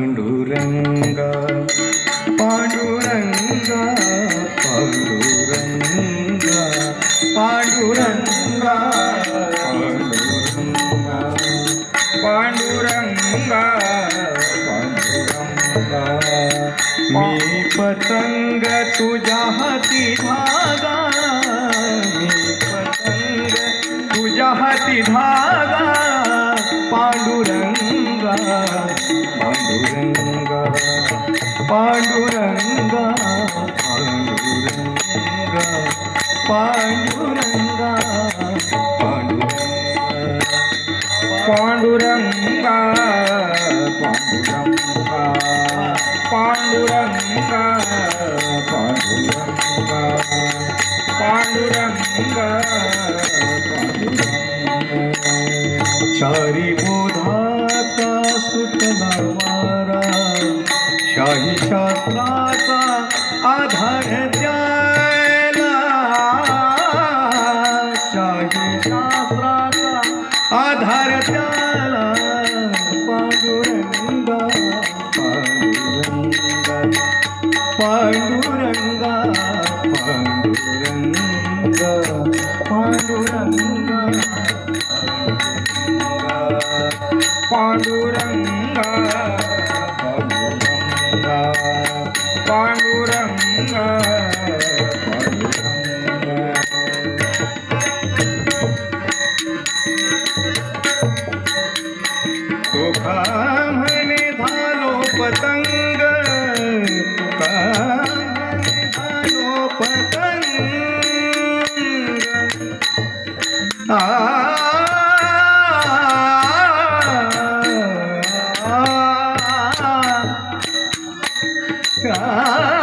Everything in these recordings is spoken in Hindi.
पांडुरंगा पांडुरंगा पांडुरंगा पांडुरंगा पांडुरंगा पांडुरंगा मी पतंग तुझा हाती धागा, मी पतंग तुझ्या हाती धागा, पांडुरंगा। ಪಾಂಡುರಂಗ ಪಾಂಡುರಂಗ ಪಾಂಡುರಂಗ ಪಾಂಡುರಂಗ ಪಾಂಡುರಂಗ ಪಾಂಡುರಂಗ ಪಾಂಡುರಂಗ ಪಾಂಡುರಂಗ ಪಾಂಡುರಂಗ ಚಾರಿ ಬೋಧಾ शाही शास्त्राचा आधार द्यायला. शाही शास्त्राचा आधार द्यायला. पांडुरंगा पांडुरंगा पांडुरंगा पांडुरंगा पांडुरंगा पांडुरंगा పాండురంగా తుఫామని ధాలో పతంగ ధాలో పతంగ ఆ 啊。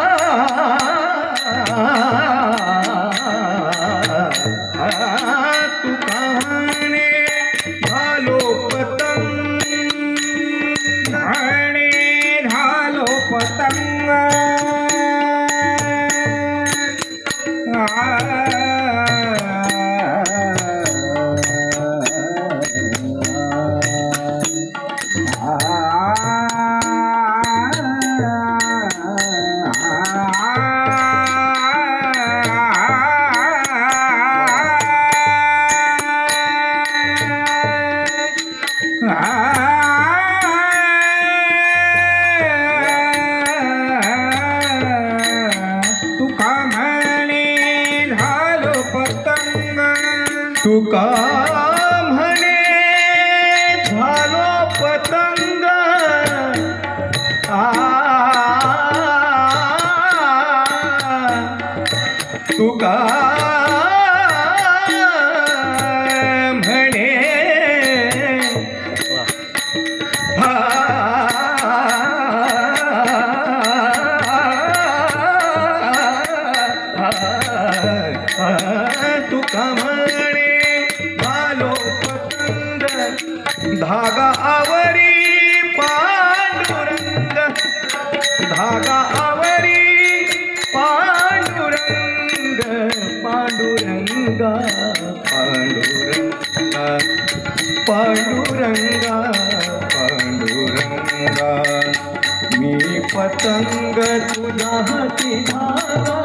সুকা धागा आवरी पांडुरंग धागा आवरी पांडुरंग पांडुरंगा पांडुरंगा पांडुरंगा पांडुरंगा मी पतंग तुझ्या हाती धागा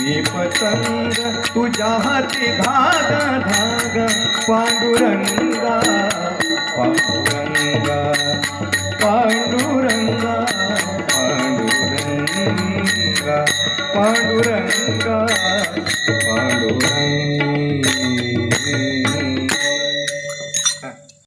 मी पतंग तुझ्या हाती धागा धागा पांडुरंगा पांडुरंगा पांडुरंगा पांडुरंगा पांडुरंगा।